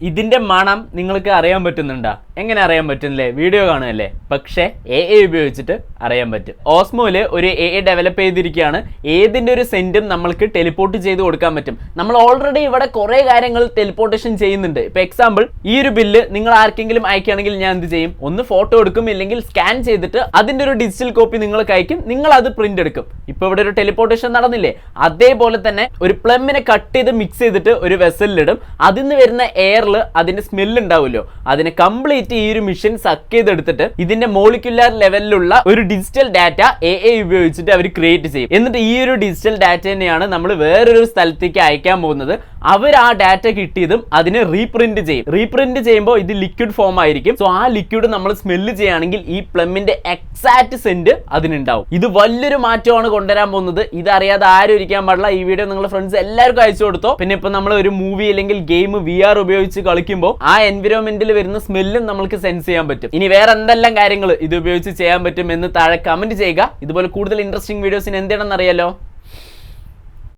ഇതിന്റെ മണം നിങ്ങൾക്ക് അറിയാൻ പറ്റുന്നുണ്ടോ? എങ്ങനെ അറിയാൻ പറ്റുന്നില്ലേ വീഡിയോ കാണുമല്ലേ പക്ഷേ എ എ ഉപയോഗിച്ചിട്ട് അറിയാൻ പറ്റും. ഓസ്മോയിൽ ഒരു എ എ ഡെവലപ്പ് ചെയ്തിരിക്കുകയാണ്. ഏതിന്റെ ഒരു സെന്റും നമ്മൾക്ക് ടെലിപ്പോർട്ട് ചെയ്ത് കൊടുക്കാൻ പറ്റും. നമ്മൾ ഓൾറെഡി ഇവിടെ കുറേ കാര്യങ്ങൾ ടെലിപ്പോർട്ടേഷൻ ചെയ്യുന്നുണ്ട്. ഇപ്പൊ എക്സാമ്പിൾ ഈ ഒരു ബില്ല് നിങ്ങൾ ആർക്കെങ്കിലും അയക്കുകയാണെങ്കിൽ ഞാൻ എന്ത് ചെയ്യും? ഒന്ന് ഫോട്ടോ എടുക്കും ഇല്ലെങ്കിൽ സ്കാൻ ചെയ്തിട്ട് അതിന്റെ ഒരു ഡിജിറ്റൽ കോപ്പി നിങ്ങൾക്ക് അയക്കും. നിങ്ങൾ അത് പ്രിന്റ് എടുക്കും. ഇപ്പൊ ഇവിടെ ഒരു ടെലിപ്പോർട്ടേഷൻ നടന്നില്ലേ? അതേപോലെ തന്നെ ഒരു പ്ലമ്മിനെ കട്ട് ചെയ്ത് മിക്സ് ചെയ്തിട്ട് ഒരു വെസലിലിടും അതിൽ നിന്ന് വരുന്ന എയറിൽ അതിന്റെ സ്മെല്ല് ഉണ്ടാവുമല്ലോ. അതിനെ കംപ്ലീറ്റ് ഈ ഒരു മിഷൻ സക്ക് ചെയ്തെടുത്തിട്ട് ഇതിന്റെ മോളിക്കുലാർ ലെവലിലുള്ള ഒരു ഡിജിറ്റൽ ഡാറ്റ എ എ ഉപയോഗിച്ചിട്ട് അവർ ക്രിയേറ്റ് ചെയ്യും. എന്നിട്ട് ഈ ഒരു ഡിജിറ്റൽ ഡാറ്റ തന്നെയാണ് നമ്മൾ വേറൊരു സ്ഥലത്തേക്ക് അയക്കാൻ പോകുന്നത്. അവർ ആ ഡാറ്റ കിട്ടിയതും അതിനെ റീപ്രിന്റ് ചെയ്യും. റീപ്രിന്റ് ചെയ്യുമ്പോൾ ഇത് ലിക്വിഡ് ഫോം ആയിരിക്കും. സോ ആ ലിക്വിഡ് നമ്മൾ സ്മെല്ല് ചെയ്യുകയാണെങ്കിൽ ഈ പ്ലമ്മിന്റെ എക്സാക്ട് സെന്റ് അതിനുണ്ടാവും. ഇത് വലിയൊരു മാറ്റമാണ് കൊണ്ടുവരാൻ പോകുന്നത്. ഇതറിയാതെ ആരും ഇരിക്കാൻ പാടില്ല. ഈ വീഡിയോ നിങ്ങളുടെ ഫ്രണ്ട്സ് എല്ലാവർക്കും അയച്ചു കൊടുത്തോ. പിന്നെ ഇപ്പൊ നമ്മൾ ഒരു മൂവി അല്ലെങ്കിൽ ഗെയിം വി ആർ ഉപയോഗിച്ച് കളിക്കുമ്പോൾ ആ എൻവിറോൺമെന്റിൽ വരുന്ന സ്മെല്ലും നമ്മൾക്ക് സെൻസ് ചെയ്യാൻ പറ്റും. ഇനി വേറെ എന്തെല്ലാം കാര്യങ്ങൾ ഇത് ഉപയോഗിച്ച് ചെയ്യാൻ പറ്റും എന്ന് താഴെ കമന്റ് ചെയ്യുക. ഇതുപോലെ കൂടുതൽ ഇൻട്രസ്റ്റിംഗ് വീഡിയോസിന് എന്തിനാണെന്ന് അറിയാലോ?